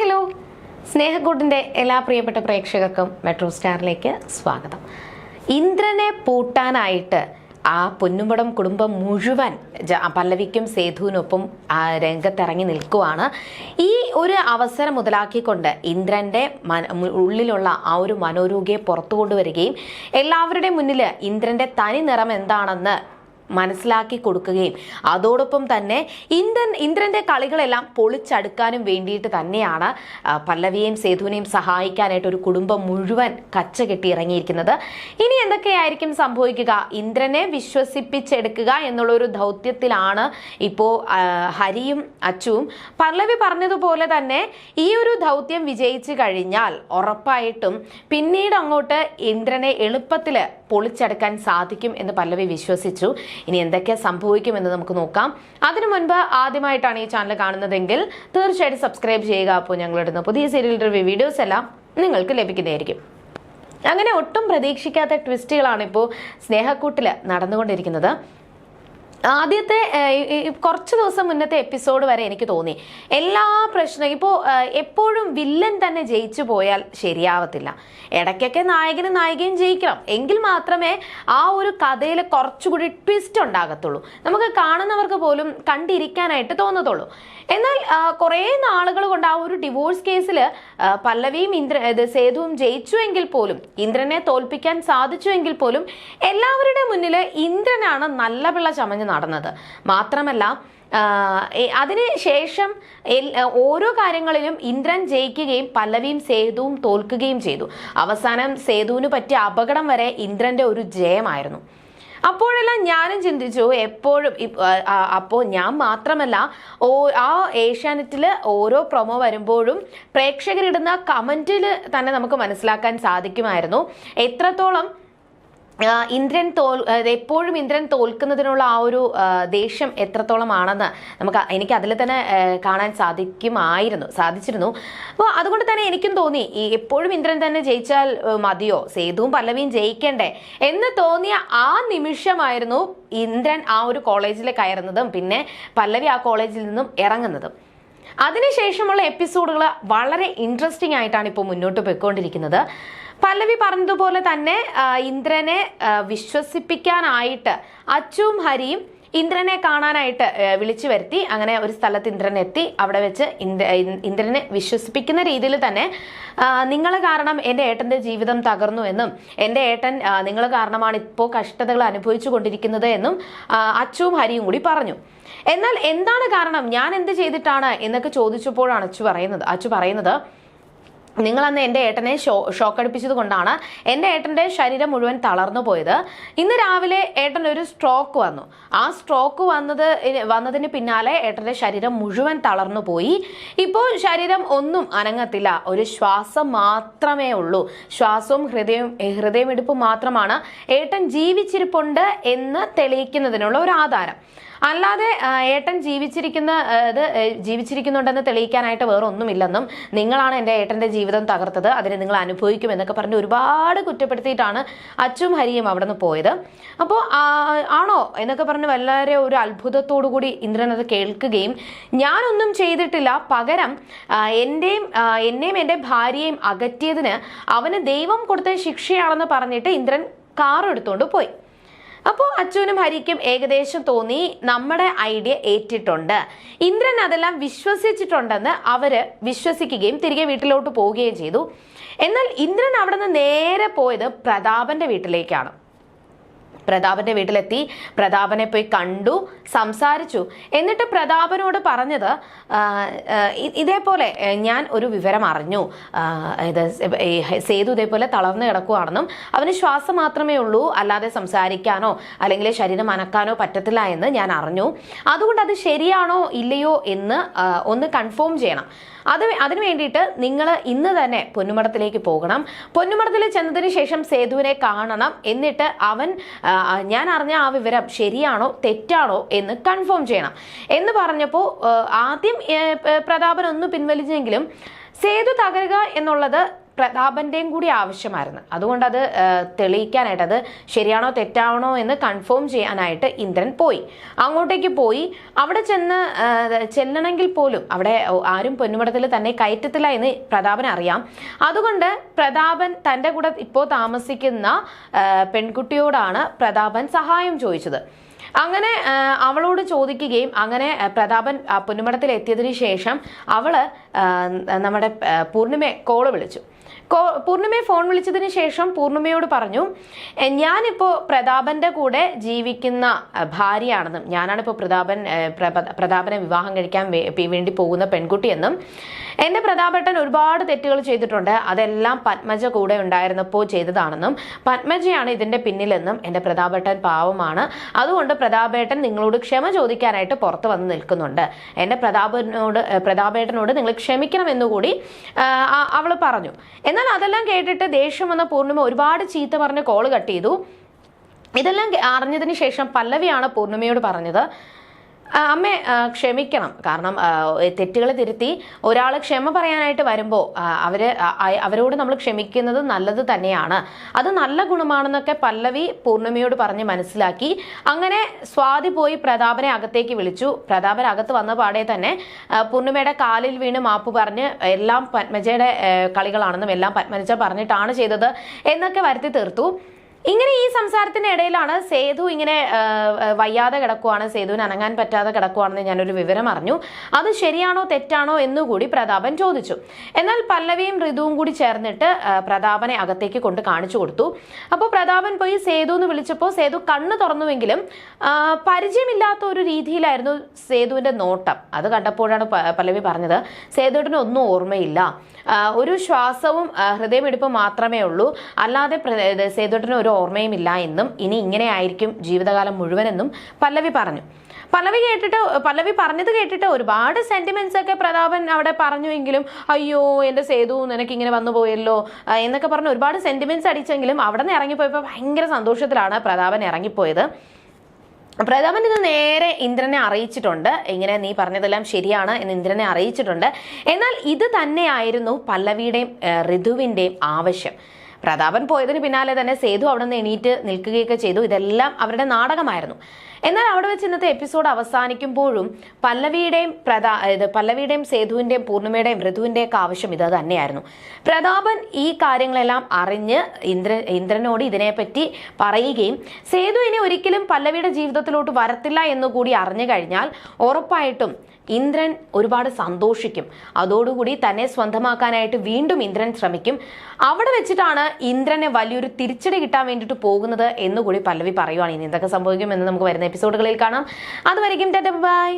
Hello. സ്നേഹക്കൂട്ടിന്റെ എല്ലാ പ്രിയപ്പെട്ട പ്രേക്ഷകർക്കും മെട്രോ സ്റ്റാറിലേക്ക് സ്വാഗതം. ഇന്ദ്രനെ പൂട്ടാനായിട്ട് ആ പൊന്നുമ്പടം കുടുംബം മുഴുവൻ പല്ലവിക്കും സേതുവിനൊപ്പം ആ രംഗത്തിറങ്ങി നിൽക്കുവാണ്. ഈ ഒരു അവസരം മുതലാക്കിക്കൊണ്ട് ഇന്ദ്രന്റെ ഉള്ളിലുള്ള ആ ഒരു മനോരോഗ്യയെ പുറത്തു കൊണ്ടുവരികയും എല്ലാവരുടെയും മുന്നിൽ ഇന്ദ്രന്റെ തനി നിറം എന്താണെന്ന് മനസ്സിലാക്കി കൊടുക്കുകയും അതോടൊപ്പം തന്നെ ഇന്ദ്രൻ ഇന്ദ്രന്റെ കളികളെല്ലാം പൊളിച്ചടുക്കാനും വേണ്ടിയിട്ട് തന്നെയാണ് പല്ലവിയെയും സേതുവിനെയും സഹായിക്കാനായിട്ട് ഒരു കുടുംബം മുഴുവൻ കച്ച കെട്ടി ഇറങ്ങിയിരിക്കുന്നത്. ഇനി എന്തൊക്കെയായിരിക്കും സംഭവിക്കുക? ഇന്ദ്രനെ വിശ്വസിപ്പിച്ചെടുക്കുക എന്നുള്ള ഒരു ദൗത്യത്തിലാണ് ഇപ്പോൾ ഹരിയും അച്ചുവും. പല്ലവി പറഞ്ഞതുപോലെ തന്നെ ഈ ഒരു ദൗത്യം വിജയിച്ചു കഴിഞ്ഞാൽ ഉറപ്പായിട്ടും പിന്നീട് അങ്ങോട്ട് ഇന്ദ്രനെ എളുപ്പത്തിൽ പൊളിച്ചെടുക്കാൻ സാധിക്കും എന്ന് പല്ലവി വിശ്വസിച്ചു. ഇനി എന്തൊക്കെ സംഭവിക്കുമെന്ന് നമുക്ക് നോക്കാം. അതിനു മുൻപ് ആദ്യമായിട്ടാണ് ഈ ചാനൽ കാണുന്നതെങ്കിൽ തീർച്ചയായിട്ടും സബ്സ്ക്രൈബ് ചെയ്യുക. അപ്പോൾ ഞങ്ങളിടുന്ന പുതിയ സീരിയൽ റിവ്യൂ വീഡിയോസ് എല്ലാം നിങ്ങൾക്ക് ലഭിക്കുന്നതായിരിക്കും. അങ്ങനെ ഒട്ടും പ്രതീക്ഷിക്കാത്ത ട്വിസ്റ്റുകളാണ് ഇപ്പോൾ സ്നേഹക്കൂട്ടിൽ നടന്നുകൊണ്ടിരിക്കുന്നത്. ആദ്യത്തെ കുറച്ച് ദിവസം മുന്നത്തെ എപ്പിസോഡ് വരെ എനിക്ക് തോന്നി. എല്ലാ പ്രശ്നം ഇപ്പോൾ എപ്പോഴും വില്ലൻ തന്നെ ജയിച്ചു പോയാൽ ശരിയാവത്തില്ല. ഇടയ്ക്കൊക്കെ നായകനും നായികയും ജയിക്കണം. എങ്കിൽ മാത്രമേ ആ ഒരു കഥയിൽ കുറച്ചുകൂടി ട്വിസ്റ്റ് ഉണ്ടാകത്തുള്ളൂ. നമുക്ക് കാണുന്നവർക്ക് പോലും കണ്ടിരിക്കാനായിട്ട് തോന്നത്തുള്ളൂ. എന്നാൽ കുറേ നാളുകൾ കൊണ്ട് ആ ഒരു ഡിവോഴ്സ് കേസിൽ പല്ലവിയും ഇന്ദ്ര ഇത് സേതുവും ജയിച്ചുവെങ്കിൽ പോലും ഇന്ദ്രനെ തോൽപ്പിക്കാൻ സാധിച്ചുവെങ്കിൽ പോലും എല്ലാവരുടെ മുന്നിൽ ഇന്ദ്രനാണ് നല്ല പിള്ള ചമഞ്ഞ് നടന്നത്. മാത്രമല്ല അതിനുശേഷം ഓരോ കാര്യങ്ങളിലും ഇന്ദ്രൻ ജയിക്കുകയും പല്ലവിയും സേതുവും തോൽക്കുകയും ചെയ്തു. അവസാനം സേതുവിന് പറ്റിയ അപകടം വരെ ഇന്ദ്രന്റെ ഒരു ജയമായിരുന്നു. അപ്പോഴെല്ലാം ഞാനും ചിന്തിച്ചു എപ്പോഴും അപ്പോൾ ഞാൻ മാത്രമല്ല ഓ ആ ഏഷ്യാനെറ്റിൽ ഓരോ പ്രൊമോ വരുമ്പോഴും പ്രേക്ഷകരിടുന്ന കമന്റിൽ തന്നെ നമുക്ക് മനസ്സിലാക്കാൻ സാധിക്കുമായിരുന്നു. എത്രത്തോളം ഇന്ദ്രൻ തോൽ എപ്പോഴും ഇന്ദ്രൻ തോൽക്കുന്നതിനുള്ള ആ ഒരു ദേഷ്യം എത്രത്തോളമാണെന്ന് നമുക്ക് എനിക്ക് അതിൽ തന്നെ കാണാൻ സാധിക്കുമായിരുന്നു സാധിച്ചിരുന്നു. അപ്പോൾ അതുകൊണ്ട് തന്നെ എനിക്കും തോന്നി ഈ എപ്പോഴും ഇന്ദ്രൻ തന്നെ ജയിച്ചാൽ മതിയോ? സേതുവും പല്ലവിയും ജയിക്കണ്ടേ? എന്ന് തോന്നിയ ആ നിമിഷമായിരുന്നു ഇന്ദ്രൻ ആ ഒരു കോളേജിൽ കയറുന്നതും പിന്നെ പല്ലവി ആ കോളേജിൽ നിന്നും ഇറങ്ങുന്നതും. അതിനുശേഷമുള്ള എപ്പിസോഡുകൾ വളരെ ഇൻട്രസ്റ്റിംഗ് ആയിട്ടാണ് ഇപ്പോൾ മുന്നോട്ട് പോയിക്കൊണ്ടിരിക്കുന്നത്. പല്ലവി പറഞ്ഞതുപോലെ തന്നെ ഇന്ദ്രനെ വിശ്വസിപ്പിക്കാനായിട്ട് അച്ചുവും ഹരിയും ഇന്ദ്രനെ കാണാനായിട്ട് വിളിച്ചു വരുത്തി. അങ്ങനെ ഒരു സ്ഥലത്ത് ഇന്ദ്രൻ എത്തി. അവിടെ വെച്ച് ഇന്ദ്ര ഇന്ദ്രനെ വിശ്വസിപ്പിക്കുന്ന രീതിയിൽ തന്നെ നിങ്ങൾ കാരണം എന്റെ ഏട്ടന്റെ ജീവിതം തകർന്നു എന്നും എന്റെ ഏട്ടൻ നിങ്ങൾ കാരണമാണ് ഇപ്പോൾ കഷ്ടതകൾ അനുഭവിച്ചു കൊണ്ടിരിക്കുന്നത് എന്നും അച്ചുവും ഹരിയും കൂടി പറഞ്ഞു. എന്നാൽ എന്താണ് കാരണം? ഞാൻ എന്ത് ചെയ്തിട്ടാണ്? എന്നൊക്കെ ചോദിച്ചപ്പോഴാണ് അച്ചു പറയുന്നത്. അച്ചു പറയുന്നത് നിങ്ങൾ അന്ന് എന്റെ ഏട്ടനെ ഷോ ഷോക്ക് അടിപ്പിച്ചത് കൊണ്ടാണ് എന്റെ ഏട്ടന്റെ ശരീരം മുഴുവൻ തളർന്നു പോയത്. ഇന്ന് രാവിലെ ഏട്ടൻ ഒരു സ്ട്രോക്ക് വന്നു. ആ സ്ട്രോക്ക് വന്നത് വന്നതിന് പിന്നാലെ ഏട്ടന്റെ ശരീരം മുഴുവൻ തളർന്നു പോയി. ഇപ്പോൾ ശരീരം ഒന്നും അനങ്ങത്തില്ല. ഒരു ശ്വാസം മാത്രമേ ഉള്ളൂ. ശ്വാസവും ഹൃദയം ഹൃദയമെടുപ്പും മാത്രമാണ് ഏട്ടൻ ജീവിച്ചിരിപ്പുണ്ട് എന്ന് തെളിയിക്കുന്നതിനുള്ള ഒരു ആധാരം. അല്ലാതെ ഏട്ടൻ ജീവിച്ചിരിക്കുന്ന ഇത് ജീവിച്ചിരിക്കുന്നുണ്ടെന്ന് തെളിയിക്കാനായിട്ട് വേറെ ഒന്നുമില്ലെന്നും നിങ്ങളാണ് എന്റെ ഏട്ടന്റെ ജീവിതം തകർത്തത് അതിനെ നിങ്ങൾ അനുഭവിക്കും എന്നൊക്കെ പറഞ്ഞ് ഒരുപാട് കുറ്റപ്പെടുത്തിയിട്ടാണ് അച്ചും ഹരിയും അവിടെ നിന്ന് പോയത് അപ്പോൾ ആണോ എന്നൊക്കെ പറഞ്ഞ് വളരെ ഒരു അത്ഭുതത്തോടു കൂടി ഇന്ദ്രൻ അത് കേൾക്കുകയും ഞാനൊന്നും ചെയ്തിട്ടില്ല. പകരം എന്റെയും എന്നെയും എന്റെ ഭാര്യയെയും അകറ്റിയതിന് അവന് ദൈവം കൊടുത്ത ശിക്ഷയാണെന്ന് പറഞ്ഞിട്ട് ഇന്ദ്രൻ കാർ എടുത്തുകൊണ്ട് പോയി. അപ്പോൾ അച്ചുവിനും ഹരിക്കും ഏകദേശം തോന്നി നമ്മുടെ ഐഡിയ ഏറ്റിട്ടുണ്ട്. ഇന്ദ്രൻ അതെല്ലാം വിശ്വസിച്ചിട്ടുണ്ടെന്ന് അവർ വിശ്വസിക്കുകയും തിരികെ വീട്ടിലോട്ട് പോവുകയും ചെയ്തു. എന്നാൽ ഇന്ദ്രൻ അവിടെ നിന്ന് നേരെ പോയത് പ്രതാപന്റെ വീട്ടിലേക്കാണ്. പ്രതാപന്റെ വീട്ടിലെത്തി. പ്രതാപനെ പോയി കണ്ടു സംസാരിച്ചു. എന്നിട്ട് പ്രതാപനോട് പറഞ്ഞത് ഇതേപോലെ ഞാൻ ഒരു വിവരം അറിഞ്ഞു. ഇത് സേതു ഇതേപോലെ തളർന്നു കിടക്കുവാണെന്നും അവന് ശ്വാസം മാത്രമേ ഉള്ളൂ അല്ലാതെ സംസാരിക്കാനോ അല്ലെങ്കിൽ ശരീരം അനക്കാനോ പറ്റത്തില്ല എന്ന് ഞാൻ അറിഞ്ഞു. അതുകൊണ്ട് അത് ശരിയാണോ ഇല്ലയോ എന്ന് ഒന്ന് കൺഫേം ചെയ്യണം. അത് അതിനു വേണ്ടിയിട്ട് നിങ്ങൾ ഇന്ന് തന്നെ പൊന്നുമടത്തിലേക്ക് പോകണം. പൊന്നുമടത്തിൽ ചെന്നതിന് ശേഷം സേതുവിനെ കാണണം. എന്നിട്ട് അവൻ ഞാൻ അറിഞ്ഞ ആ വിവരം ശരിയാണോ തെറ്റാണോ എന്ന് കൺഫേം ചെയ്യണം. എന്ന് പറഞ്ഞപ്പോൾ ആദ്യം പ്രതാപൻ ഒന്ന് പിൻവലിച്ചെങ്കിലും സേതു തകരുക എന്നുള്ളത് പ്രതാപന്റെയും കൂടി ആവശ്യമായിരുന്നു. അതുകൊണ്ട് അത് തെളിയിക്കാനായിട്ട് അത് ശരിയാണോ തെറ്റാണോ എന്ന് കൺഫേം ചെയ്യാനായിട്ട് ഇന്ദ്രൻ പോയി. അങ്ങോട്ടേക്ക് പോയി. അവിടെ ചെന്ന് ചെല്ലണമെങ്കിൽ പോലും അവിടെ ആരും പൊന്നുമടത്തിൽ തന്നെ കയറ്റത്തില്ല എന്ന് പ്രതാപൻ അറിയാം. അതുകൊണ്ട് പ്രതാപൻ തന്റെ കൂടെ ഇപ്പോൾ താമസിക്കുന്ന പെൺകുട്ടിയോടാണ് പ്രതാപൻ സഹായം ചോദിച്ചത്. അങ്ങനെ അവളോട് ചോദിക്കുകയും അങ്ങനെ പ്രതാപൻ പൊന്നുമടത്തിൽ എത്തിയതിനു ശേഷം അവൾ നമ്മുടെ പൂർണിമയെ കോൾ വിളിച്ചു. പൂർണിമയെ ഫോൺ വിളിച്ചതിന് ശേഷം പൂർണിമയോട് പറഞ്ഞു "എ, ഞാനിപ്പോൾ പ്രതാപന്റെ കൂടെ ജീവിക്കുന്ന ഭാര്യയാണെന്നും ഞാനാണിപ്പോൾ പ്രതാപൻ പ്രതാപനെ വിവാഹം കഴിക്കാൻ വേണ്ടി പോകുന്ന പെൺകുട്ടിയെന്നും എന്റെ പ്രതാപേട്ടൻ ഒരുപാട് തെറ്റുകൾ ചെയ്തിട്ടുണ്ട്. അതെല്ലാം പത്മജ കൂടെ ഉണ്ടായിരുന്നപ്പോൾ ചെയ്തതാണെന്നും പത്മജയാണ് ഇതിന്റെ പിന്നിലെന്നും എന്റെ പ്രതാപേട്ടൻ പാവമാണ്. അതുകൊണ്ട് പ്രതാപേട്ടൻ നിങ്ങളോട് ക്ഷമ ചോദിക്കാനായിട്ട് പുറത്ത് വന്ന് നിൽക്കുന്നുണ്ട്. എന്റെ പ്രതാപനോട് പ്രതാപേട്ടനോട് നിങ്ങൾ ക്ഷമിക്കണമെന്നുകൂടി അവൾ പറഞ്ഞു. എന്നാൽ അതെല്ലാം കേട്ടിട്ട് ദേഷ്യം വന്ന പൂർണിമ ഒരുപാട് ചീത്ത പറഞ്ഞ് കോൾ കട്ട് ചെയ്തു. ഇതെല്ലാം അറിഞ്ഞതിന് ശേഷം പല്ലവിയാണ് പൂർണിമയോട് പറഞ്ഞത്. "ആ, അമ്മേ ക്ഷമിക്കണം. കാരണം തെറ്റുകൾ തിരുത്തി ഒരാൾ ക്ഷമ പറയാനായിട്ട് വരുമ്പോൾ ആ- അവരോട് നമ്മൾ ക്ഷമിക്കുന്നത് നല്ലത് തന്നെയാണ്. അത് നല്ല ഗുണമാണെന്നൊക്കെ പല്ലവി പൂർണിമയോട് പറഞ്ഞ് മനസ്സിലാക്കി. അങ്ങനെ സ്വാതി പോയി പ്രതാപനെ അകത്തേക്ക് വിളിച്ചു. പ്രതാപൻ അകത്ത് വന്ന പാടെ തന്നെ പൂർണിമയുടെ കാലിൽ വീണ് മാപ്പ് പറഞ്ഞ് എല്ലാം പത്മജയുടെ കളികളാണെന്നും എല്ലാം പത്മജ പറഞ്ഞിട്ടാണ് ചെയ്തത് എന്നൊക്കെ വരുത്തി തീർത്തു. ഇങ്ങനെ ഈ സംസാരത്തിന്റെ ഇടയിലാണ് സേതു ഇങ്ങനെ വയ്യാതെ കിടക്കുവാണ് സേതുവിന് അനങ്ങാൻ പറ്റാതെ കിടക്കുവാണെന്ന് ഞാനൊരു വിവരം അറിഞ്ഞു. അത് ശരിയാണോ തെറ്റാണോ എന്നുകൂടി പ്രതാപൻ ചോദിച്ചു. എന്നാൽ പല്ലവിയും ഋതുവും കൂടി ചേർന്നിട്ട് പ്രതാപനെ അകത്തേക്ക് കൊണ്ട് കാണിച്ചു കൊടുത്തു. അപ്പോൾ പ്രതാപൻ പോയി സേതു എന്ന് വിളിച്ചപ്പോൾ സേതു കണ്ണു തുറന്നുവെങ്കിലും പരിചയമില്ലാത്ത ഒരു രീതിയിലായിരുന്നു സേതുവിന്റെ നോട്ടം. അത് കണ്ടപ്പോഴാണ് പല്ലവി പറഞ്ഞത്. സേതുവിന് ഒന്നും ഓർമ്മയില്ല. ഒരു ശ്വാസവും ഹൃദയമെടുപ്പും മാത്രമേ ഉള്ളൂ. അല്ലാതെ സേതുട്ടന് ഒരു ഓർമ്മയും ഇല്ല എന്നും ഇനി ഇങ്ങനെ ആയിരിക്കും ജീവിതകാലം മുഴുവനെന്നും പല്ലവി പറഞ്ഞു. പല്ലവി കേട്ടിട്ട് പല്ലവി പറഞ്ഞത് കേട്ടിട്ട് ഒരുപാട് സെന്റിമെന്റ്സ് ഒക്കെ പ്രതാപൻ അവിടെ പറഞ്ഞുവെങ്കിലും അയ്യോ എന്റെ സേതു നിനക്ക് ഇങ്ങനെ വന്നു പോയല്ലോ എന്നൊക്കെ പറഞ്ഞ് ഒരുപാട് സെന്റിമെന്റ്സ് അടിച്ചെങ്കിലും അവിടെ നിന്ന് ഇറങ്ങിപ്പോയപ്പോൾ ഭയങ്കര സന്തോഷത്തിലാണ് പ്രതാപൻ ഇറങ്ങിപ്പോയത്. പ്രതാപൻ ഇത് നേരെ ഇന്ദ്രനെ അറിയിച്ചിട്ടുണ്ട്. ഇങ്ങനെ നീ പറഞ്ഞതെല്ലാം ശരിയാണ് എന്ന് ഇന്ദ്രനെ അറിയിച്ചിട്ടുണ്ട്. എന്നാൽ ഇത് തന്നെയായിരുന്നു പല്ലവിയുടെയും ഋതുവിന്റെയും ആവശ്യം. പ്രതാപൻ പോയതിന് പിന്നാലെ തന്നെ സേതു അവിടെ നിന്ന് എണീറ്റ് നിൽക്കുകയൊക്കെ ചെയ്തു. ഇതെല്ലാം അവരുടെ നാടകമായിരുന്നു. എന്നാൽ അവിടെ വെച്ച് ഇന്നത്തെ എപ്പിസോഡ് അവസാനിക്കുമ്പോഴും പല്ലവിയുടെയും പ്രതാ ഇത് പല്ലവിയുടെയും സേതുവിന്റെയും പൂർണിമയുടെയും ഋതുവിന്റെയും ഒക്കെ ആവശ്യം ഇത് തന്നെയായിരുന്നു. പ്രതാപൻ ഈ കാര്യങ്ങളെല്ലാം അറിഞ്ഞ് ഇന്ദ്ര ഇന്ദ്രനോട് ഇതിനെപ്പറ്റി പറയുകയും സേതു ഇനി ഒരിക്കലും പല്ലവിയുടെ ജീവിതത്തിലോട്ട് വരത്തില്ല എന്നുകൂടി അറിഞ്ഞു കഴിഞ്ഞാൽ ഉറപ്പായിട്ടും ഇന്ദ്രൻ ഒരുപാട് സന്തോഷിക്കും. അതോടുകൂടി തന്നെ സ്വന്തമാക്കാനായിട്ട് വീണ്ടും ഇന്ദ്രൻ ശ്രമിക്കും. അവിടെ വെച്ചിട്ടാണ് ഇന്ദ്രനെ വലിയൊരു തിരിച്ചടി കിട്ടാൻ വേണ്ടിയിട്ട് പോകുന്നത് എന്നുകൂടി പല്ലവി പറയുവാണ്. ഇനി എന്തൊക്കെ സംഭവിക്കും എന്ന് നമുക്ക് വരുന്ന എപ്പിസോഡുകളിൽ കാണാം. അതുവരെയും ബൈ